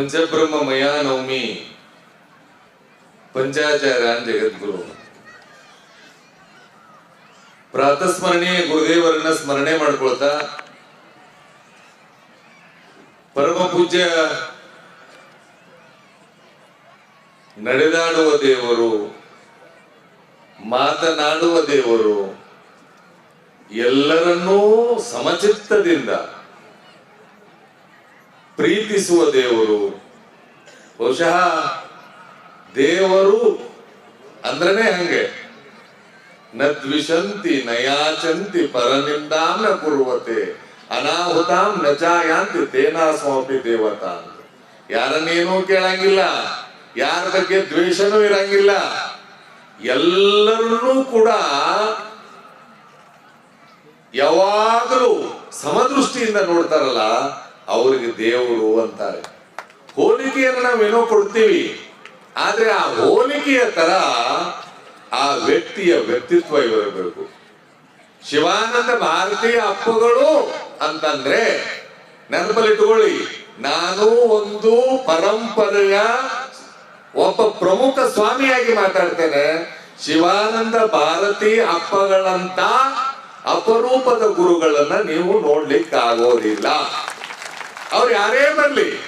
ಪಂಚಬ್ರಹ್ಮಮಯ ಮಯಾನವಮಿ ಪಂಚಾಚಾರ ಜಗದ್ಗುರು ಪ್ರಾತಸ್ಮರಣೆ ಗುರುದೇವರನ್ನ ಸ್ಮರಣೆ ಮಾಡ್ಕೊಳ್ತಾ, ಪರಮ ಪೂಜ್ಯ ನಡೆದಾಡುವ ದೇವರು, ಮಾತನಾಡುವ ದೇವರು, ಎಲ್ಲರನ್ನೂ ಸಮಚಿತ್ತದಿಂದ ಪ್ರೀತಿಸುವ ದೇವರು. ಬಹುಶಃ ದೇವರು ಅಂದ್ರನೇ ಹಂಗೆ. ನ ದ್ವಿಷಂತಿ ನಯಾಚಂತಿ ಪರನಿಂದಾಂ ನ ಕುರುವತೆ, ಅನಾಹುತಾಂ ನಚಾಯಾಂತಿ ತೇನಾ ಸ್ವಾಮಿ ದೇವತಾ. ಯಾರನ್ನೇನೂ ಕೇಳಂಗಿಲ್ಲ, ಯಾರ ಬಗ್ಗೆ ದ್ವೇಷನೂ ಇರಂಗಿಲ್ಲ. ಎಲ್ಲರನ್ನೂ ಕೂಡ ಯಾವಾಗಲೂ ಸಮದೃಷ್ಟಿಯಿಂದ ನೋಡ್ತಾರಲ್ಲ ಅವರಿಗೆ ದೇವರು ಅಂತಾರೆ. ಹೋಲಿಕೆಯನ್ನು ನಾವೇನೋ ಕೊಡ್ತೀವಿ. ಆದ್ರೆ ಆ ಹೋಲಿಕೆಯ ತರ ಆ ವ್ಯಕ್ತಿಯ ವ್ಯಕ್ತಿತ್ವ ಇರಬೇಕು. ಶಿವಾನಂದ ಭಾರತೀಯ ಅಪ್ಪಗಳು ಅಂತಂದ್ರೆ ನೆನಪಲ್ಲಿಟ್ಟುಕೊಳ್ಳಿ. ನಾನು ಒಂದು ಪರಂಪರೆಯ ಒಬ್ಬ ಪ್ರಮುಖ ಸ್ವಾಮಿಯಾಗಿ ಮಾತಾಡ್ತೇನೆ. ಶಿವಾನಂದ ಭಾರತಿ ಅಪ್ಪಗಳಂತ ಅಪರೂಪದ ಗುರುಗಳನ್ನ ನೀವು ನೋಡ್ಲಿಕ್ಕೆ ಆಗೋದಿಲ್ಲ ಅವ್ರು ಯಾರೇ ಬರಲಿ,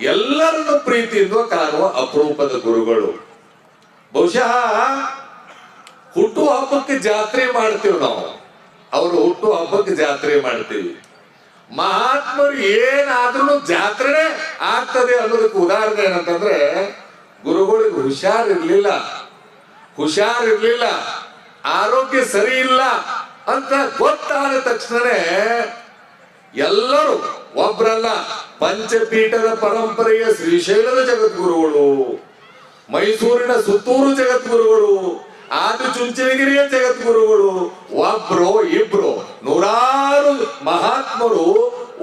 ಎಲ್ಲರನ್ನು ಪ್ರೀತಿಯಿಂದ ಕಾಣುವ ಅಪರೂಪದ ಗುರುಗಳು. ಬಹುಶಃ ಹುಟ್ಟು ಹಬ್ಬಕ್ಕೆ ಜಾತ್ರೆ ಮಾಡ್ತೀವಿ ನಾವು. ಅವರು ಹುಟ್ಟು ಹಬ್ಬಕ್ಕೆ ಜಾತ್ರೆ ಮಾಡ್ತೀವಿ. ಮಹಾತ್ಮರು ಏನಾದ್ರೂ ಜಾತ್ರೆ ಆಗ್ತದೆ ಅನ್ನೋದಕ್ಕೆ ಉದಾಹರಣೆ ಏನಂತಂದ್ರೆ, ಗುರುಗಳಿಗೆ ಹುಷಾರಿರ್ಲಿಲ್ಲ ಹುಷಾರಿರ್ಲಿಲ್ಲ ಆರೋಗ್ಯ ಸರಿ ಇಲ್ಲ ಅಂತ ಗೊತ್ತಾದ ತಕ್ಷಣನೇ ಎಲ್ಲರೂ ಒಬ್ರಲ್ಲ ಪಂಚಪೀಠದ ಪರಂಪರೆಯ ಶ್ರೀಶೈಲದ ಜಗದ್ಗುರುಗಳು, ಮೈಸೂರಿನ ಸುತ್ತೂರು ಜಗದ್ಗುರುಗಳು ಆದಿ ಚುಂಚನಗಿರಿಯ ಜಗದ್ಗುರುಗಳು, ಒಬ್ರು, ಇಬ್ರು, ನೂರಾರು ಮಹಾತ್ಮರು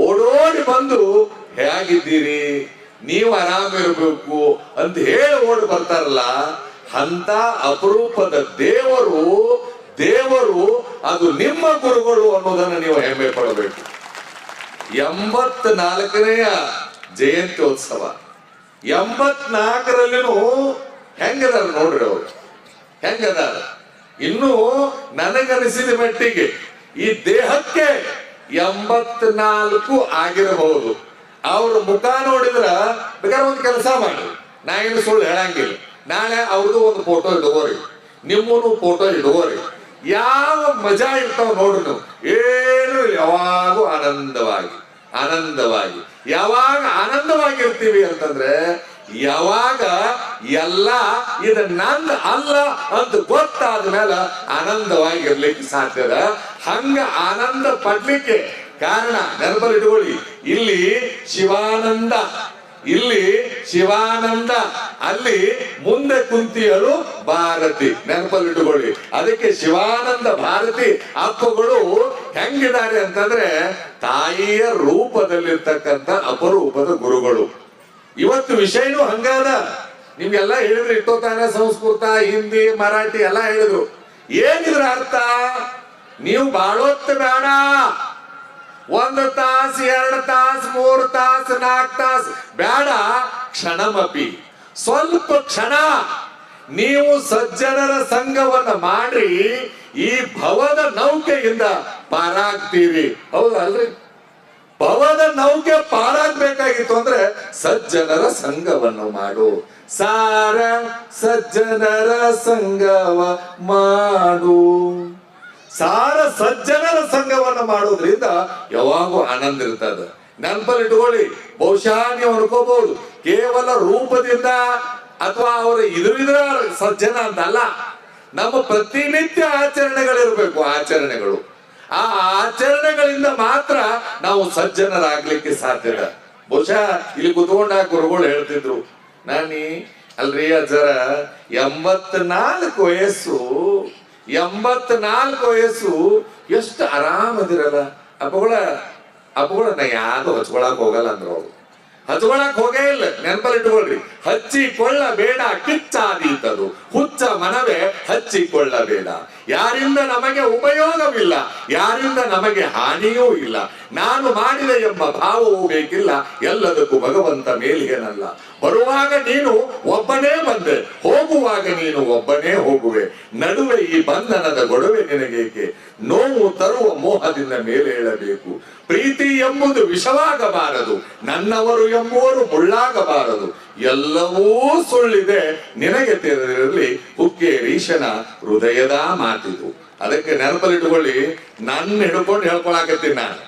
ಓಡೋಡಿ ಬಂದು, ಹೇಗಿದ್ದೀರಿ? ನೀವು ಆರಾಮಿರ್ಬೇಕು ಅಂತ ಹೇಳಿ ಓಡಿ ಬರ್ತಾರಲ್ಲ, ಅಂತ ಅಪರೂಪದ ದೇವರು ದೇವರು ಅದು ನಿಮ್ಮ ಗುರುಗಳು ಅನ್ನೋದನ್ನ ನೀವು ಹೆಮ್ಮೆ ಪಡಬೇಕು. ಎಂಬತ್ ನಾಲ್ಕನೆಯ ಜಯಂತ್ಯೋತ್ಸವ. ಎಂಬತ್ನಾಲ್ಕರಲ್ಲಿನೂ ಹೆಂಗದಾರ ನೋಡ್ರಿ ಅವರು? ಹೆಂಗದಾರ? ಇನ್ನು ನನಗನಿಸಿದ ಮಟ್ಟಿಗೆ ಈ ದೇಹಕ್ಕೆ ಎಂಬತ್ನಾಲ್ಕು ಆಗಿರಬಹುದು. ಅವ್ರ ಮುಖ ನೋಡಿದ್ರ ಬೇಕಾದ್ರೆ ಒಂದು ಕೆಲಸ ಮಾಡಿ. ನಾ ಏನು ಸುಳ್ಳು ಹೇಳಂಗಿಲ್ಲ. ನಾಳೆ ಅವ್ರದ್ದು ಒಂದು ಫೋಟೋ ಇಡುವರಿ ನಿಮ್ಮನು ಫೋಟೋ ಇಡುವರಿ ಯಾವ ಮಜಾ ಇರ್ತಾವ ನೋಡ್ರಿ ನೀವು. ಏನು ಯಾವಾಗೂ ಆನಂದವಾಗಿ. ಆನಂದವಾಗಿ. ಯಾವಾಗ ಆನಂದವಾಗಿರ್ತೀವಿ ಅಂತಂದ್ರೆ, ಯಾವಾಗ ಎಲ್ಲ ಇದ ನಂದ ಅಲ್ಲ ಅಂತ ಗೊತ್ತಾದ ಮೇಲೆ ಆನಂದವಾಗಿರ್ಲಿಕ್ಕೆ ಸಾಧ್ಯದ ಹಂಗ ಆನಂದ ಪಡ್ಲಿಕ್ಕೆ ಕಾರಣ ನೆನಪಲ್ಲಿ ಇಟ್ಕೊಳ್ಳಿ ಇಲ್ಲಿ ಶಿವಾನಂದ ಇಲ್ಲಿ ಶಿವಾನಂದ, ಅಲ್ಲಿ ಮುಂದೆ ಕುಂತಿಯರು ಭಾರತಿ ನೆನಪಲ್ಲಿಟ್ಟುಕೊಳ್ಳಿ ಅದಕ್ಕೆ ಶಿವಾನಂದ ಭಾರತಿ ಅಪ್ಪಗಳು ಹೆಂಗಿದ್ದಾರೆ ಅಂತಂದ್ರೆ ತಾಯಿಯ ರೂಪದಲ್ಲಿರ್ತಕ್ಕಂಥ ಅಪರೂಪದ ಗುರುಗಳು. ಇವತ್ತು ವಿಷಯನೂ ಹಂಗಾದ ನಿಮ್ಗೆಲ್ಲ ಹೇಳಿದ್ರು ಇಟ್ಟೋತಾನೆ ಸಂಸ್ಕೃತ, ಹಿಂದಿ, ಮರಾಠಿ ಎಲ್ಲ ಹೇಳಿದ್ರು. ಏನಿದ್ರ ಅರ್ಥ? ನೀವು ಬಾಳೋತ್ ಬೇಡ. ಒಂದು ತಾಸು, ಎರಡು ತಾಸು, ಮೂರು ತಾಸು, ನಾಲ್ಕು ತಾಸು. ಬೇಡ, ಕ್ಷಣಮಪಿ. ಸ್ವಲ್ಪ ಕ್ಷಣ. ನೀವು ಸಜ್ಜನರ ಸಂಘವನ್ನ ಮಾಡಿ ಈ ಭವದ ನೌಕೆಯಿಂದ ಪಾರಾಗ್ತೀರಿ. ಹೌದಲ್ರಿ ಭವದ ನೌಕೆ ಪಾರಾಗ್ಬೇಕಾಗಿತ್ತು ಅಂದ್ರೆ ಸಜ್ಜನರ ಸಂಘವನ್ನು ಮಾಡು. ಸಾರ ಸಜ್ಜನರ ಸಂಘವ ಮಾಡು. ಸಾರ ಸಜ್ಜನರ ಸಂಘವನ್ನು ಮಾಡೋದ್ರಿಂದ ಯಾವಾಗೂ ಆನಂದ ಇರ್ತದ. ನೆನಪಲ್ಲಿ ಇಟ್ಕೊಳ್ಳಿ ಬಹುಶಃ ನೀವು ಅನ್ಕೋಬಹುದು, ಕೇವಲ ರೂಪದಿಂದ ಅಥವಾ ಅವರ ಇದ್ರ ಸಜ್ಜನ ಅಂತಲ್ಲ. ನಮ್ಮ ಪ್ರತಿನಿತ್ಯ ಆಚರಣೆಗಳಿರಬೇಕು, ಆಚರಣೆಗಳು. ಆ ಆಚರಣೆಗಳಿಂದ ಮಾತ್ರ ನಾವು ಸಜ್ಜನರಾಗ್ಲಿಕ್ಕೆ ಸಾಧ್ಯದ ಬಹುಶಃ ಇಲ್ಲಿ ಕುತ್ಕೊಂಡ ಗುರುಗಳು ಹೇಳ್ತಿದ್ರು, ನಾನಿ, ಅಲ್ರಿ ಅಜ್ಜರ, ಎಂಬತ್ನಾಲ್ಕು ವಯಸ್ಸು ಎಂಬತ್ನಾಲ್ಕು ವಯಸ್ಸು ಎಷ್ಟು ಆರಾಮದಿರಲ್ಲ? ಅಪ್ಪಗಳ ಅಪ್ಪಗಳ ನಾ ಯಾವ್ದು ಹಚ್ಕೊಳಕ್ ಹೋಗಲ್ಲ ಅಂದ್ರು ಅವ್ರು. ಹಚ್ಕೊಳಕ್ ಹೋಗೇ ಇಲ್ಲ. ನೆನಪಲ್ಲಿ ಇಟ್ಕೊಳ್ರಿ ಹಚ್ಚಿಕೊಳ್ಳಬೇಡ ಕಿಚ್ಚಾದೀತದು ಹುಚ್ಚ ಮನವೇ ಹಚ್ಚಿಕೊಳ್ಳಬೇಡ. ಯಾರಿಂದ ನಮಗೆ ಉಪಯೋಗವಿಲ್ಲ, ಯಾರಿಂದ ನಮಗೆ ಹಾನಿಯೂ ಇಲ್ಲ, ನಾನು ಮಾಡಿದೆ ಎಂಬ ಭಾವವೂ ಬೇಕಿಲ್ಲ, ಎಲ್ಲದಕ್ಕೂ ಭಗವಂತ ಮೇಲಿಗನಲ್ಲ. ಬರುವಾಗ ನೀನು ಒಬ್ಬನೇ ಬಂದೆ, ಹೋಗುವಾಗ ನೀನು ಒಬ್ಬನೇ ಹೋಗುವೆ. ನಡುವೆ ಈ ಬಂಧನದ ಗೊಡವೆ ನಿನಗೇಕೆ? ನೋವು ತರುವ ಮೋಹದಿಂದ ಮೇಲೆ ಹೇಳಬೇಕು ಪ್ರೀತಿ ಎಂಬುದು ವಿಷವಾಗಬಾರದು, ನನ್ನವರು ಎಂಬುವರು ಮುಳ್ಳಾಗಬಾರದು. ಎಲ್ಲವೂ ಸುಳ್ಳಿದೆ. ನಿನಗೆ ತಿಳಿದಿರಲಿ ಹುಕ್ಕೇರೀಶನ ಹೃದಯದ ಮಾತಿದು. ಅದಕ್ಕೆ ನೆನಪಲ್ಲಿಟ್ಟುಕೊಳ್ಳಿ, ನನ್ನ ಹಿಡ್ಕೊಂಡು ಹೇಳ್ಕೊಳಕತ್ತೀನಿ ನಾನು.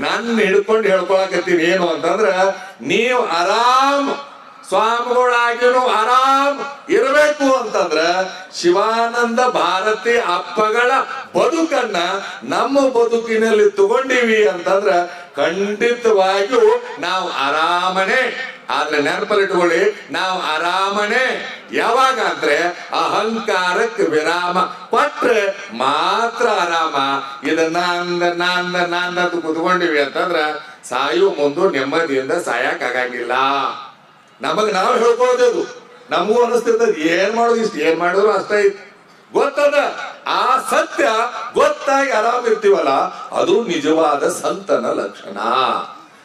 ನನ್ನ ಹಿಡ್ಕೊಂಡು ಹೇಳ್ಕೊಳಕತ್ತೀನಿ ಏನು ಅಂತಂದ್ರ, ನೀವು ಆರಾಮ್ ಸ್ವಾಮಿಗಳಾಗಿನೂ ಆರಾಮ್ ಇರಬೇಕು ಅಂತಂದ್ರ ಶಿವಾನಂದ ಭಾರತಿ ಅಪ್ಪಗಳ ಬದುಕನ್ನ ನಮ್ಮ ಬದುಕಿನಲ್ಲಿ ತಗೊಂಡಿವಿ ಅಂತಂದ್ರ ಖಂಡಿತವಾಗಿಯೂ ನಾವು ಆರಾಮನೆ. ಆದ್ರೆ ನೆನಪಲ್ಲಿಟ್ಕೊಳ್ಳಿ ನಾವು ಆರಾಮನೆ. ಯಾವಾಗ ಅಂದ್ರೆ ಅಹಂಕಾರಕ್ಕೆ ವಿರಾಮ. ಕೊಟ್ರೆ ಮಾತ್ರ ಆರಾಮ. ಇದ ನಂದ, ನಾಂದ ನಾಂದ ಕುತ್ಕೊಂಡಿವಿ ಅಂತಂದ್ರ ಸಾಯು ಮುಂದು ನೆಮ್ಮದಿಯಿಂದ ಸಾಯಕ್ ಆಗಂಗಿಲ್ಲ. ನಮಗ್ ನಾವು ಹೇಳ್ಕೊಳ್ಳೋದು ನಮಗೂ ಅನಿಸ್ತಿರ್ತದ. ಏನ್ ಮಾಡೋದು ಇಷ್ಟ? ಏನ್ ಮಾಡಿದ್ರು ಅಷ್ಟೇ ಐತಿ ಗೊತ್ತದ? ಆ ಸತ್ಯ ಗೊತ್ತಾಗಿ ಆರಾಮ್ ಇರ್ತೀವಲ್ಲ, ಅದು ನಿಜವಾದ ಸಂತನ ಲಕ್ಷಣ.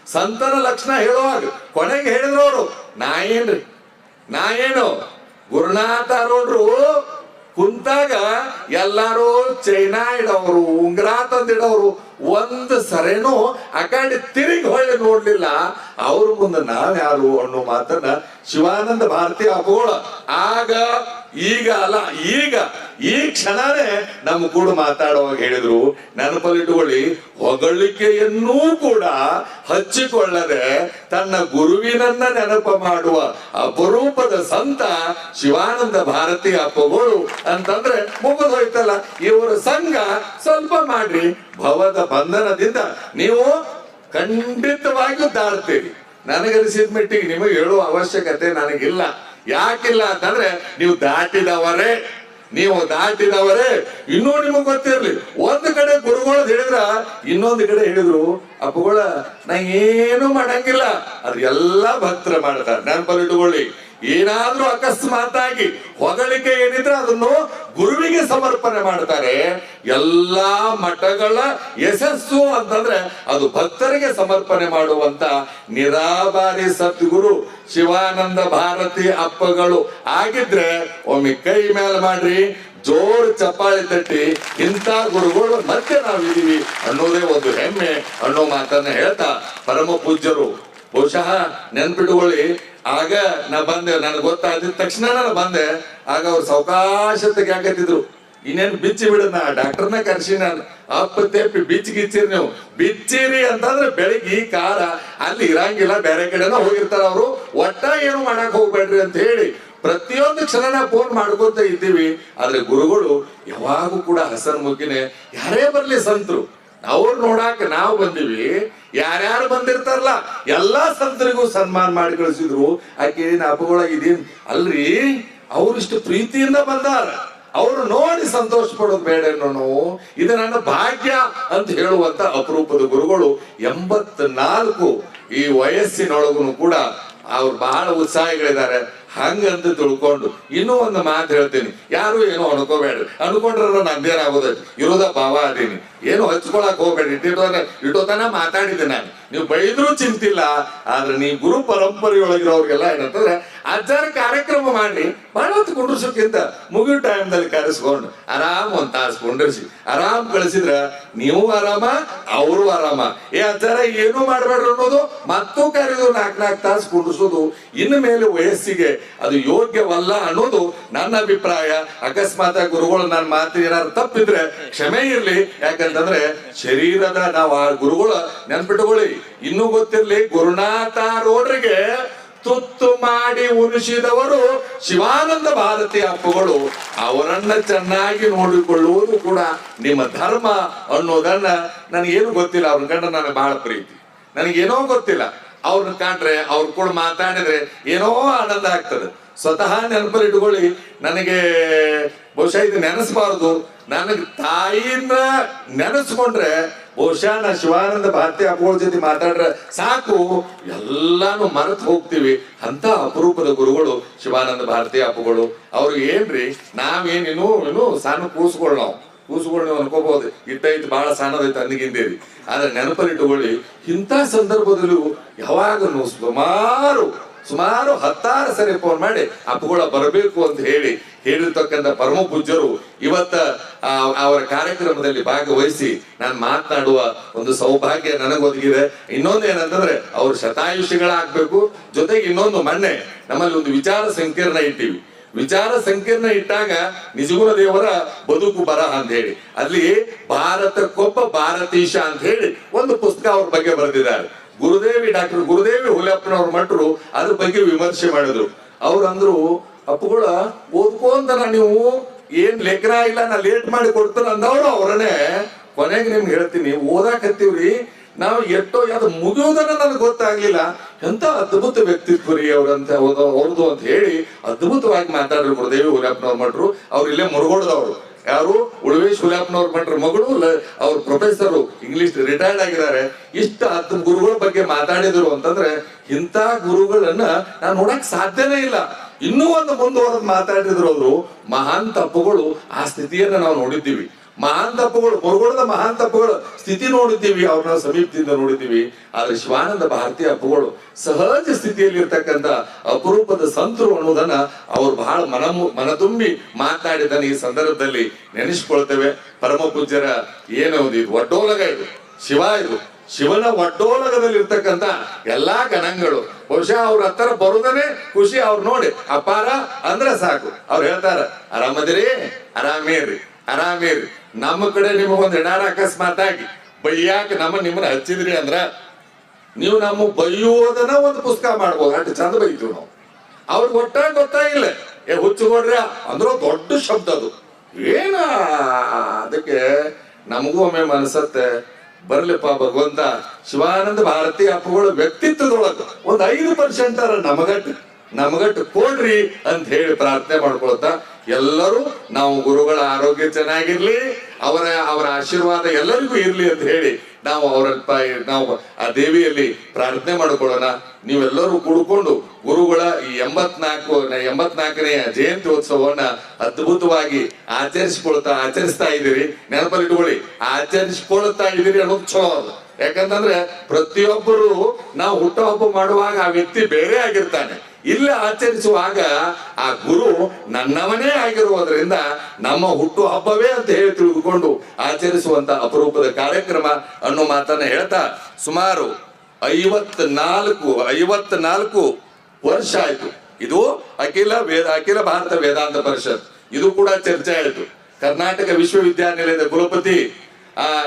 ಸಂತನ ಲಕ್ಷಣ ಹೇಳುವಾಗ, ಕೊನೆಗೆ ಹೇಳಿದ್ರು ಅವರು, ನಾ ಏನ್ರಿ? ನಾ ಏನು? ಗುರುನಾಥ ಅರೋಡ್ರು ಕುಂತಾಗ ಎಲ್ಲಾರು ಚೈನಾ ಇಡೋರು ಉಂಗ್ರ ತಂದಿಡೋರು ಒಂದು ಸರೇನು ಆ ಕಡೆ ತಿರುಗಿ ಹೊಳ್ಳಿ ನೋಡ್ಲಿಲ್ಲ. ಅವ್ರ ಮುಂದೆ ನಾವ್ಯಾರು ಅನ್ನೋ ಮಾತನ್ನ ಶಿವಾನಂದ ಭಾರತಿ ಅಪಗೋಳ ಆಗ ಈಗ ಅಲ್ಲ, ಈಗ ಈ ಕ್ಷಣನೇ ನಮ್ಮ ಕೂಡ ಮಾತಾಡುವಾಗ ಹೇಳಿದ್ರು, ನೆನಪಲ್ಲಿಟ್ಟುಕೊಳ್ಳಿ, ಹೊಗಳಿಕೆಯನ್ನೂ ಕೂಡ ಹಚ್ಚಿಕೊಳ್ಳದೆ ತನ್ನ ಗುರುವಿನನ್ನ ನೆನಪ ಮಾಡುವ ಅಪರೂಪದ ಸಂತ ಶಿವಾನಂದ ಭಾರತಿ ಅಪ್ಪಗಳು ಅಂತಂದ್ರೆ ಮುಗಿದು ಹೋಯ್ತಲ್ಲ. ಇವರ ಸಂಘ ಸ್ವಲ್ಪ ಮಾಡ್ರಿ, ಭವದ ಬಂಧನದಿಂದ ನೀವು ಖಂಡಿತವಾಗಿಯೂ ದಾಳ್ತೀರಿ ನನಗನಿಸಿದ ಮಟ್ಟಿಗೆ ನಿಮಗೆ ಹೇಳುವ ಅವಶ್ಯಕತೆ ನನಗಿಲ್ಲ. ಯಾಕಿಲ್ಲ ಅಂತಂದ್ರೆ ನೀವು ದಾಟಿದವರೇ ನೀವು ದಾಟಿದವರೇ ಇನ್ನೂ ನಿಮಗ್ ಗೊತ್ತಿರ್ಲಿ. ಒಂದು ಕಡೆ ಗುರುಗಳು ಹೇಳಿದ್ರ, ಇನ್ನೊಂದು ಕಡೆ ಹೇಳಿದ್ರು, ಅಪ್ಪಗಳ ನಾ ಏನು ಮಾಡಂಗಿಲ್ಲ. ಅದು ಎಲ್ಲಾ ಭಕ್ತರ ಮಾಡ್ತಾರೆ. ನೆನಪಲ್ಲಿಟ್ಟುಕೊಳ್ಳಿ ಏನಾದ್ರೂ ಅಕಸ್ಮಾತಾಗಿ ಹೊಗಳಿಕೆ ಏನಿದ್ರೆ ಅದನ್ನು ಗುರುವಿಗೆ ಸಮರ್ಪಣೆ ಮಾಡ್ತಾರೆ. ಎಲ್ಲಾ ಮಠಗಳ ಯಶಸ್ಸು ಅಂತಂದ್ರೆ ಅದು ಭಕ್ತರಿಗೆ ಸಮರ್ಪಣೆ ಮಾಡುವಂತ ನಿರಾಬಾರಿ ಸದ್ಗುರು ಶಿವಾನಂದ ಭಾರತಿ ಅಪ್ಪಗಳು ಆಗಿದ್ರೆ ಒಮ್ಮೆ ಕೈ ಮೇಲೆ ಮಾಡ್ರಿ, ಜೋರ್ ಚಪ್ಪಾಳಿ ತಟ್ಟಿ, ಇಂಥ ಗುರುಗಳು ಮತ್ತೆ ನಾವಿದೀವಿ ಅನ್ನೋದೇ ಒಂದು ಹೆಮ್ಮೆ ಅನ್ನೋ ಮಾತನ್ನ ಹೇಳ್ತಾ ಪರಮ ಪೂಜ್ಯರು ಬಹುಶಃ ನೆನ್ಪಿಟ್ಕೊಳ್ಳಿ ಆಗ ನಾ ಬಂದೆ, ನನಗೆ ಗೊತ್ತಾದ ತಕ್ಷಣ ನಾನು ಬಂದೆ. ಆಗ ಅವ್ರು ಸಾವಕಾಶ ಯಾಕತ್ತಿದ್ರು ಇನ್ನೇನು ಬಿಚ್ಚಿ ಬಿಡನ ಡಾಕ್ಟರ್ನ ಕರ್ಸಿ ನಾನು. ಅಪ್ಪ ತೆಪ್ಪಿ ಬಿಚ್ಚಿ ಗಿಚ್ಚಿರಿ ನೀವು. ಬಿಚ್ಚಿರಿ ಅಂತಂದ್ರೆ ಬೆಳಿಗ್ಗೆ ಈ ಕಾರ ಅಲ್ಲಿ ಇರಂಗಿಲ್ಲ, ಬೇರೆ ಕಡೆನ ಹೋಗಿರ್ತಾರ ಅವರು. ಒಟ್ಟ ಏನು ಮಾಡಕ್ ಹೋಗ್ಬೇಡ್ರಿ ಅಂತ ಹೇಳಿ ಪ್ರತಿಯೊಂದು ಕ್ಷಣನ ಫೋನ್ ಮಾಡ್ಕೊತ ಇದ್ದೀವಿ. ಆದ್ರೆ ಗುರುಗಳು ಯಾವಾಗೂ ಕೂಡ ಹಸನ್ ಮುಖಿನೇ ಯಾರೇ ಬರ್ಲಿ ಸಂತರು. ಅವ್ರು ನೋಡಾಕ ನಾವು ಬಂದಿವಿ. ಯಾರ್ಯಾರು ಬಂದಿರ್ತಾರಲ್ಲ, ಎಲ್ಲಾ ಸಂತರಿಗೂ ಸನ್ಮಾನ ಮಾಡಿ ಕಳಿಸಿದ್ರು. ಆಕೆ ಏನ್ ಹಬ್ಬಗಳಾಗಿದ್ದೀನಿ ಅಲ್ರಿ ಅವ್ರಿಷ್ಟು ಪ್ರೀತಿಯಿಂದ ಬಂದಾರ. ಅವ್ರು ನೋಡಿ ಸಂತೋಷ ಪಡೋದು ಬೇಡ ನಾವು. ಇದು ನನ್ನ ಭಾಗ್ಯ ಅಂತ ಹೇಳುವಂತ ಅಪರೂಪದ ಗುರುಗಳು ಎಂಬತ್ನಾಲ್ಕು ಈ ವಯಸ್ಸಿನೊಳಗೂ ಕೂಡ ಅವ್ರು ಬಹಳ ಉತ್ಸಾಹಿಗಳಿದ್ದಾರೆ. ಹಂಗಂತ ತಿಳ್ಕೊಂಡು ಇನ್ನೂ ಒಂದು ಮಾತು ಹೇಳ್ತೀನಿ. ಯಾರು ಏನೋ ಅನ್ಕೋಬೇಡ್ರಿ. ಅನ್ಕೊಂಡ್ರ ನಂದೇನಾಗೋದೈತಿ ಇರೋದ ಭಾವ ಅದೀನಿ. ಏನು ಹಚ್ಕೊಳಕ್ ಹೋಗ್ಬೇಡ್ರಿ. ಇಟ್ಟಿಟ್ಟು ಇಟ್ಟೋತನ ಮಾತಾಡಿದ್ದೆ ನಾನು. ನೀವು ಬೈದ್ರೂ ಚಿಂತಿಲ್ಲ, ಆದ್ರೆ ನೀ ಗುರು ಪರಂಪರೆಯೊಳಗಿರೋರಿಗೆಲ್ಲ ಏನಂತಂದ್ರೆ ಅಜ್ಜಾರ ಕಾರ್ಯಕ್ರಮ ಮಾಡಿ, ಬಹಳ ಹೊತ್ತು ಕುಂಡ್ರಿಸೋಕ್ಕಿಂತ ಮುಗಿಯೋ ಟೈಮ್ದಲ್ಲಿ ಕರೆಸ್ಕೊಂಡು ಆರಾಮ್ ಒಂದ್ ತಾಸು ಕುಂಡ್ರಿಸಿ. ಆರಾಮ್ ಕಳಿಸಿದ್ರ ನೀವು ಆರಾಮ, ಅವರು ಆರಾಮ. ಏ ಅಜ್ಜಾರ ಏನು ಮಾಡ್ಬೇಡ್ರಿ ಅನ್ನೋದು ಮತ್ತೂ ಕರೆದು ನಾಲ್ಕು ನಾಲ್ಕು ತಾಸು ಕುಂಡ್ರಿಸೋದು, ಇನ್ನು ಮೇಲೆ ವಯಸ್ಸಿಗೆ ಅದು ಯೋಗ್ಯವಲ್ಲ ಅನ್ನೋದು ನನ್ನ ಅಭಿಪ್ರಾಯ. ಅಕಸ್ಮಾತ್ ಗುರುಗಳು ನನ್ನ ಮಾತು ಏನಾದ್ರು ತಪ್ಪಿದ್ರೆ ಕ್ಷಮೆ ಇರ್ಲಿ. ಯಾಕಂತಂದ್ರೆ ಶರೀರದ, ನಾವು ಆ ಗುರುಗಳ ನೆನ್ಪಿಟ್ಕೊಳ್ಳಿ. ಇನ್ನೂ ಗೊತ್ತಿರ್ಲಿ ಗುರುನಾಥ ರೋಡ್ರಿಗೆ ತುತ್ತು ಮಾಡಿ ಉಣಿಸಿದವರು ಶಿವಾನಂದ ಭಾರತಿ ಅಪ್ಪುಗಳು. ಅವರನ್ನ ಚೆನ್ನಾಗಿ ನೋಡಿಕೊಳ್ಳುವುದು ಕೂಡ ನಿಮ್ಮ ಧರ್ಮ ಅನ್ನೋದನ್ನ ನನಗೇನು ಗೊತ್ತಿಲ್ಲ. ಅವ್ರನ್ನ ಕಂಡ ನನಗೆ ಬಹಳ ಪ್ರೀತಿ. ನನಗೇನೋ ಗೊತ್ತಿಲ್ಲ. ಅವ್ರನ್ನ ಕಾಣ್ರೆ ಅವ್ರ ಕೂಡ ಮಾತಾಡಿದ್ರೆ ಏನೋ ಆನಂದ ಆಗ್ತದೆ. ಸ್ವತಃ ನೆನಪಲ್ಲಿ ಇಟ್ಕೊಳ್ಳಿ ನನಗೆ ಬಹುಶಃ ಇದು ನೆನೆಸಬಾರದು. ನನಗೆ ತಾಯಿನ ನೆನೆಸ್ಕೊಂಡ್ರೆ ಬಹುಶಃ ನಾ ಶಿವಾನಂದ ಭಾರತಿ ಅಪ್ಪಗಳ ಜೊತೆ ಮಾತಾಡ್ರೆ ಸಾಕು, ಎಲ್ಲಾನು ಮರೆತು ಹೋಗ್ತೀವಿ. ಅಂತ ಅಪರೂಪದ ಗುರುಗಳು ಶಿವಾನಂದ ಭಾರತಿ ಅಪ್ಪಗಳು. ಅವ್ರಿಗೆ ಏನ್ರಿ ನಾವೇನೇನು ಏನು ಸಣ್ಣ ಕೂಸ್ಗಳು ನಾವು. ಅನ್ಕೋಬಹುದು, ಇಟ್ಟೈತಿ ಬಹಳ ಸಣ್ಣದೈತೆ ಅನ್ನಗಿಂದೇರಿ. ಆದ್ರೆ ನೆನಪಲ್ಲಿಟ್ಟುಕೊಳ್ಳಿ, ಇಂಥ ಸಂದರ್ಭದಲ್ಲೂ ಯಾವಾಗಲೂ ಸುಮಾರು ಸುಮಾರು ಹತ್ತಾರು ಸರಿ ಫೋನ್ ಮಾಡಿ ಅಪ್ಪುಗಳ ಬರಬೇಕು ಅಂತ ಹೇಳಿ. ಹೇಳಿರ್ತಕ್ಕಂಥ ಪರಮ ಪೂಜ್ಯರು ಇವತ್ತ ಅವರ ಕಾರ್ಯಕ್ರಮದಲ್ಲಿ ಭಾಗವಹಿಸಿ ನಾನು ಮಾತನಾಡುವ ಒಂದು ಸೌಭಾಗ್ಯ ನನಗೊದಗಿದೆ. ಇನ್ನೊಂದು ಏನಂತಂದ್ರೆ, ಅವರು ಶತಾಯುಷಿಗಳಾಗಬೇಕು. ಜೊತೆಗೆ ಇನ್ನೊಂದು ಮೊನ್ನೆ ನಮ್ಮಲ್ಲಿ ಒಂದು ವಿಚಾರ ಸಂಕೀರ್ಣ ಇಟ್ಟಿವಿ. ವಿಚಾರ ಸಂಕೀರ್ಣ ಇಟ್ಟಾಗ ನಿಜಗುಣ ದೇವರ ಬದುಕು ಬರಹ ಅಂತ ಹೇಳಿ. ಅಲ್ಲಿ ಭಾರತಕ್ಕೊಬ್ಬ ಭಾರತೀಶ ಅಂತ ಹೇಳಿ ಒಂದು ಪುಸ್ತಕ ಅವ್ರ ಬಗ್ಗೆ ಬರೆದಿದ್ದಾರೆ. ಗುರುದೇವಿ ಡಾಕ್ಟರ್, ಗುರುದೇವಿ ಹುಲಿಯಪ್ಪನವ್ರ ಮಟ್ರು ಅದ್ರ ಬಗ್ಗೆ ವಿಮರ್ಶೆ ಮಾಡಿದ್ರು. ಅವ್ರಂದ್ರು ಅಪ್ಪುಗಳ ಓದ್ಕೊಂತ ನೀವು ಏನ್ ಲೇಖನ ಇಲ್ಲ, ನಾ ಲೇಟ್ ಮಾಡಿ ಕೊಡ್ತಾರ ಅಂದವ್ರು ಅವ್ರನ್ನೇ ಕೊನೆಗೆ ನಿಮ್ಗೆ ಹೇಳ್ತೀನಿ, ಓದಾಕತ್ತೀವ್ರಿ. ನಾವು ಎಷ್ಟೋ, ಯಾವ್ದು ಮುಗಿಯೋದನ್ನ ನನಗೆ ಗೊತ್ತಾಗ್ಲಿಲ್ಲ. ಎಂತ ಅದ್ಭುತ ವ್ಯಕ್ತಿತ್ವ ರೀ ಅವ್ರಂತ ಅವ್ರದು ಅಂತ ಹೇಳಿ ಅದ್ಭುತವಾಗಿ ಮಾತಾಡ್ರು ಗುರುದೇವಿ ಹುಲಿಯಪ್ಪನವ್ರ ಮಟ್ರು. ಅವ್ರು ಇಲ್ಲೇ ಮುರುಗೋಡದವ್ರು. ಯಾರು? ಉಳವೇಶ್ ಹುಲಿಯಪ್ಪನವ್ರ ಮಟ್ರ ಮಗಳು ಅವ್ರ ಪ್ರೊಫೆಸರ್ ಇಂಗ್ಲಿಷ್ ರಿಟೈರ್ಡ್ ಆಗಿದ್ದಾರೆ. ಇಷ್ಟ ಹತ್ತು ಗುರುಗಳ ಬಗ್ಗೆ ಮಾತಾಡಿದ್ರು ಅಂತಂದ್ರೆ ಇಂಥ ಗುರುಗಳನ್ನ ನಾನು ನೋಡಕ್ ಸಾಧ್ಯನೇ ಇಲ್ಲ. ಇನ್ನೂ ಒಂದು ಮುಂದುವರೆದು ಮಾತಾಡಿದ್ರು ಅವರು. ಮಹಾನ್ ತಪ್ಪುಗಳು ಆ ಸ್ಥಿತಿಯನ್ನ ನಾವು ನೋಡಿದ್ದೀವಿ. ಮಹಾನ್ ತಪ್ಪುಗಳು, ಮುರುಗೋಡದ ಮಹಾನ್ ಸ್ಥಿತಿ ನೋಡಿದ್ದೀವಿ, ಅವ್ರನ್ನ ಸಮೀಪದಿಂದ ನೋಡಿದ್ದೀವಿ. ಆದ್ರೆ ಶಿವಾನಂದ ಭಾರತೀಯ ಅಪ್ಪುಗಳು ಸಹಜ ಸ್ಥಿತಿಯಲ್ಲಿ ಇರ್ತಕ್ಕಂಥ ಅಪರೂಪದ ಸಂತರು ಅನ್ನೋದನ್ನ ಅವ್ರು ಬಹಳ ಮನ ಮನತುಂಬಿ ಮಾತನಾಡಿದನ್ನ ಈ ಸಂದರ್ಭದಲ್ಲಿ ನೆನೆಸ್ಕೊಳ್ತೇವೆ. ಪರಮ ಪೂಜ್ಯರ ಏನು ಇದು ಒಡ್ಡೋಲಗ ಇದು. ಶಿವ ಇದು. ಶಿವನ ಒಡ್ಡೋಲಗದಲ್ಲಿ ಇರ್ತಕ್ಕಂಥ ಎಲ್ಲಾ ಗಣಗಳು. ಬಹುಶಃ ಅವ್ರ ಹತ್ರ ಬರುದನೆ ಖುಷಿ ಅವ್ರು ನೋಡಿ. ಅಪಾರ ಅಂದ್ರೆ ಸಾಕು. ಅವ್ರು ಹೇಳ್ತಾರ ಆರಾಮದಿರಿ ಆರಾಮೇರಿ ಆರಾಮೇರಿ ನಮ್ಮ ಕಡೆ ನಿಮಗೊಂದು ಹೆಣಾರ ಅಕಸ್ಮಾತ್ ಆಗಿ ಬೈಯಾಕ ನಮ್ಮ ನಿಮ್ಮನ್ನ ಹಚ್ಚಿದ್ರಿ ಅಂದ್ರ ನೀವು ನಮ್ಮ ಬೈಯೋದನ್ನ ಒಂದು ಪುಸ್ತಕ ಮಾಡ್ಬೋದು. ಅಷ್ಟು ಚಂದ ಬೈತೀವಿ ನಾವು. ಅವ್ರಿಗೆ ಒಟ್ಟಾಗಿ ಗೊತ್ತಾಗಿಲ್ಲ ಏ ಹುಚ್ಚುಗೊಡ್ರ ಅಂದ್ರೂ ದೊಡ್ಡ ಶಬ್ದ ಅದು. ಏನ ಅದಕ್ಕೆ ನಮಗೂ ಒಮ್ಮೆ ಮನಸ್ಸತ್ತೆ ಬರ್ಲಿಪ್ಪ ಭಗವಂತ. ಶಿವಾನಂದ ಭಾರತಿ ಅಪ್ಪಗಳ ವ್ಯಕ್ತಿತ್ವದೊಳಗ ಒಂದ್ ಐದು ಪರ್ಸೆಂಟ್ ನಮಗಟ್ಟು. ನಮಗಟ್ಟು ಕೊಡ್ರಿ ಅಂತ ಹೇಳಿ ಪ್ರಾರ್ಥನೆ ಮಾಡ್ಕೊಳ್ತಾ ಎಲ್ಲರೂ ನಾವು ಗುರುಗಳ ಆರೋಗ್ಯ ಚೆನ್ನಾಗಿರ್ಲಿ, ಅವರ ಅವರ ಆಶೀರ್ವಾದ ಎಲ್ಲರಿಗೂ ಇರ್ಲಿ ಅಂತ ಹೇಳಿ ನಾವು ಅವರ ನಾವು ಆ ದೇವಿಯಲ್ಲಿ ಪ್ರಾರ್ಥನೆ ಮಾಡ್ಕೊಳ್ಳೋಣ. ನೀವೆಲ್ಲರೂ ಕೂಡ್ಕೊಂಡು ಗುರುಗಳ ಈ ಎಂಬತ್ನಾಲ್ಕು, ಎಂಬತ್ನಾಲ್ಕನೆಯ ಜಯಂತ್ಯೋತ್ಸವವನ್ನ ಅದ್ಭುತವಾಗಿ ಆಚರಿಸ್ಕೊಳ್ತಾ, ಆಚರಿಸ್ತಾ ಇದ್ದೀರಿ. ನೆನಪಲ್ಲಿಟ್ಕೊಳ್ಳಿ, ಆಚರಿಸ್ಕೊಳ್ತಾ ಇದ್ದೀರಿ ಅನ್ನೋದು ಚಲೋ. ಅದು ಯಾಕಂತಂದ್ರೆ ಪ್ರತಿಯೊಬ್ಬರು ನಾವು ಹುಟ್ಟುಹಬ್ಬ ಮಾಡುವಾಗ ಆ ವ್ಯಕ್ತಿ ಬೇರೆ ಆಗಿರ್ತಾನೆ. ಇಲ್ಲಿ ಆಚರಿಸುವಾಗ ಆ ಗುರು ನನ್ನವನೇ ಆಗಿರುವುದರಿಂದ ನಮ್ಮ ಹುಟ್ಟು ಹಬ್ಬವೇ ಅಂತ ಹೇಳಿ ತಿಳಿದುಕೊಂಡು ಆಚರಿಸುವಂತ ಅಪರೂಪದ ಕಾರ್ಯಕ್ರಮ ಅನ್ನೋ ಮಾತನ್ನ ಹೇಳ್ತಾ ಸುಮಾರು ಐವತ್ನಾಲ್ಕು ಐವತ್ನಾಲ್ಕು ವರ್ಷ ಆಯ್ತು. ಇದು ಅಖಿಲ ವೇದ, ಅಖಿಲ ಭಾರತ ವೇದಾಂತ ಪರಿಷತ್. ಇದು ಕೂಡ ಚರ್ಚೆ ಆಯಿತು. ಕರ್ನಾಟಕ ವಿಶ್ವವಿದ್ಯಾನಿಲಯದ ಕುಲಪತಿ, ಆ,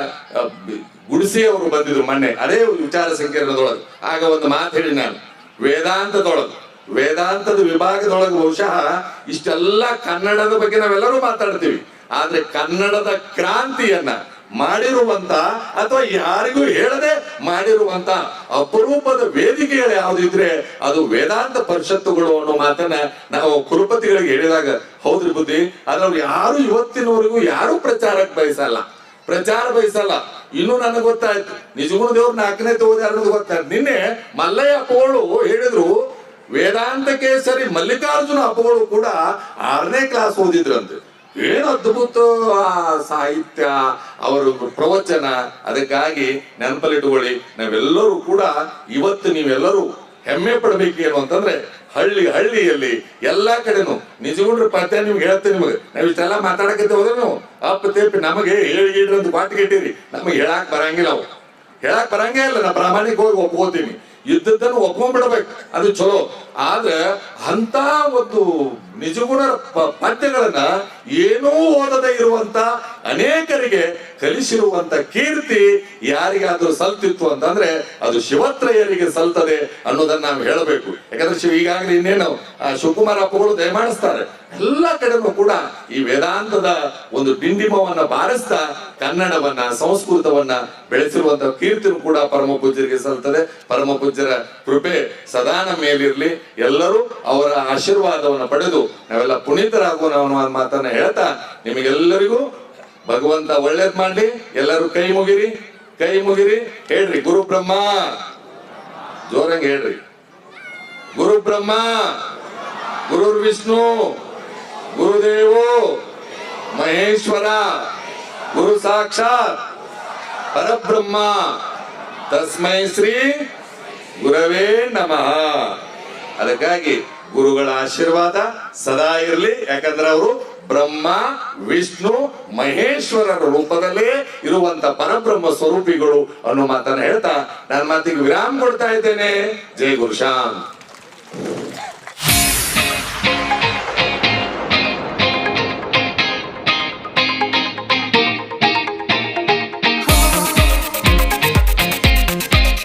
ಗುಡಿಸಿ ಅವರು ಬಂದಿದ್ರು ಮೊನ್ನೆ. ಅದೇ ವಿಚಾರ ಸಂಕಿರಣದೊಳಗೆ. ಆಗ ಒಂದು ಮಾತು ಹೇಳಿ ನಾನು. ವೇದಾಂತದೊಳಗೆ. ವೇದಾಂತದ ವಿಭಾಗದೊಳಗೆ ಬಹುಶಃ ಇಷ್ಟೆಲ್ಲ ಕನ್ನಡದ ಬಗ್ಗೆ ನಾವೆಲ್ಲರೂ ಮಾತಾಡ್ತೀವಿ. ಆದ್ರೆ ಕನ್ನಡದ ಕ್ರಾಂತಿಯನ್ನ ಮಾಡಿರುವಂತ ಅಥವಾ ಯಾರಿಗೂ ಹೇಳದೆ ಮಾಡಿರುವಂತ ಅಪರೂಪದ ವೇದಿಕೆಗಳು ಯಾವ್ದಿದ್ರೆ ಅದು ವೇದಾಂತ ಪರಿಷತ್ತುಗಳು ಅನ್ನೋ ಮಾತನ್ನ ನಾವು ಕುಲಪತಿಗಳಿಗೆ ಹೇಳಿದಾಗ, ಹೌದ್ರಿ ಬುದ್ಧಿ? ಆದ್ರೆ ಯಾರು ಇವತ್ತಿನವರೆಗೂ ಯಾರು ಪ್ರಚಾರಕ್ಕೆ ಬಯಸಲ್ಲ. ಪ್ರಚಾರ ಬಯಸಲ್ಲ. ಇನ್ನು ನನಗೆ ಗೊತ್ತಾಯ್ತು. ನಿಜಗುಣ ದೇವ್ರ ನಾಲ್ಕನೇ ತಗೋದೆ ಅನ್ನೋದು ಗೊತ್ತಾಯ್ತು. ನಿನ್ನೆ ಮಲ್ಲಯ್ಯ ಅಪ್ಪಗಳು ಹೇಳಿದ್ರು ವೇದಾಂತ ಕೇಸರಿ ಮಲ್ಲಿಕಾರ್ಜುನ ಹಬ್ಬಗಳು ಕೂಡ ಆರನೇ ಕ್ಲಾಸ್ ಓದಿದ್ರಂತೆ. ಏನು ಅದ್ಭುತ ಸಾಹಿತ್ಯ, ಅವರು ಪ್ರವಚನ, ಅದಕ್ಕಾಗಿ ನೆನಪಲ್ಲಿಟ್ಟುಕೊಳ್ಳಿ, ನಾವೆಲ್ಲರೂ ಕೂಡ ಇವತ್ತು ನೀವೆಲ್ಲರೂ ಹೆಮ್ಮೆ ಪಡಬೇಕು ಏನು ಅಂತಂದ್ರೆ ಹಳ್ಳಿ ಹಳ್ಳಿಯಲ್ಲಿ ಎಲ್ಲಾ ಕಡೆನು. ನಿಜಗೊಂಡ್ರೆ ಪತ್ತೆ ನಿಮ್ಗೆ ಹೇಳ್ತೇನೆ ನಿಮಗೆ. ನಾವ್ ಇಷ್ಟೆಲ್ಲ ಮಾತಾಡಕತ್ತೆ ಹೋದ್ರೆ ಅಪ್ಪ ತೇಪಿ ನಮಗೆ ಹೇಳಿ ಅಂತ ಪಾಟ್ ಕೆಟ್ಟಿರಿ ನಮಗೆ ಹೇಳಕ್ ಬರಂಗಿಲ್ಲ ಅವು. ಹೇಳಕ್ ಬರಂಗೇ ಇಲ್ಲ, ನಾ ಪ್ರಾಮಾಣಿಕವಾಗಿ ಒಪ್ಕೋತೀನಿ. ಇದ್ದದ್ದನ್ನು ಒಪ್ಕೊಂಡ್ಬಿಡ್ಬೇಕು. ಅದು ಚಲೋ. ಆದ್ರೆ ಅಂತ ಒಂದು ನಿಜಗುಣ ಪ- ಪದ್ಯಗಳನ್ನ ಏನೂ ಓದದೆ ಇರುವಂತ ಅನೇಕರಿಗೆ ಕಲಿಸಿರುವಂತ ಕೀರ್ತಿ ಯಾರಿಗಾದ್ರೂ ಸಲ್ತಿತ್ತು ಅಂತಂದ್ರೆ ಅದು ಶಿವತ್ರಯರಿಗೆ ಸಲ್ತದೆ ಅನ್ನೋದನ್ನ ನಾವು ಹೇಳಬೇಕು. ಯಾಕಂದ್ರೆ ಶಿವ ಈಗಾಗಲೇ ಇನ್ನೇನು, ಆ ಶಿವಕುಮಾರ ಅಪ್ಪಗಳು ದಯಮಾಡಿಸ್ತಾರೆ. ಎಲ್ಲ ಕಡೆನೂ ಕೂಡ ಈ ವೇದಾಂತದ ಒಂದು ಡಿಂಡಿಮವನ್ನ ಬಾರಿಸ್ತಾ ಕನ್ನಡವನ್ನ, ಸಂಸ್ಕೃತವನ್ನ ಬೆಳೆಸಿರುವಂತ ಕೀರ್ತಿನೂ ಕೂಡ ಪರಮ ಪೂಜ್ಯರಿಗೆ ಸಲ್ತದೆ. ಪರಮ ಪೂಜ್ಯರ ಕೃಪೆ ಸದಾನ ಮೇಲಿರ್ಲಿ. ಎಲ್ಲರೂ ಅವರ ಆಶೀರ್ವಾದವನ್ನು ಪಡೆದು ನಾವೆಲ್ಲ ಪುನೀತರಾಗುವ ಅನ್ನೋ ಮಾತನ್ನ ಹೇಳ್ತಾ ನಿಮಗೆಲ್ಲರಿಗೂ ಭಗವಂತ ಒಳ್ಳೇದ್ ಮಾಡ್ಲಿ. ಎಲ್ಲರೂ ಕೈ ಮುಗಿರಿ ಕೈ ಮುಗಿರಿ. ಹೇಳ್ರಿ ಗುರು ಬ್ರಹ್ಮ ಜೋರಂಗ ಹೇಳ್ರಿ. ಗುರು ಬ್ರಹ್ಮ ಗುರುರ್ ವಿಷ್ಣು, ಗುರುದೇವೋ, ಮಹೇಶ್ವರ, ಗುರು ಸಾಕ್ಷಾತ್, ಪರಬ್ರಹ್ಮ. ತಸ್ಮೈ ಶ್ರೀ ಗುರವೇ ನಮಃ. ಅದಕ್ಕಾಗಿ ಗುರುಗಳ ಆಶೀರ್ವಾದ ಸದಾ ಇರಲಿ. ಯಾಕಂದ್ರೆ ಅವರು ಬ್ರಹ್ಮ, ವಿಷ್ಣು, ಮಹೇಶ್ವರರ ರೂಪದಲ್ಲೇ ಇರುವಂತ ಪರಬ್ರಹ್ಮ ಸ್ವರೂಪಿಗಳು ಅನ್ನೋ ಮಾತನ್ನ ಹೇಳ್ತಾ ನನ್ನ ಮಾತಿಗೆ ವಿರಾಮ ಕೊಡ್ತಾ ಇದ್ದೇನೆ. ಜೈ ಗುರುಶಾಂತ್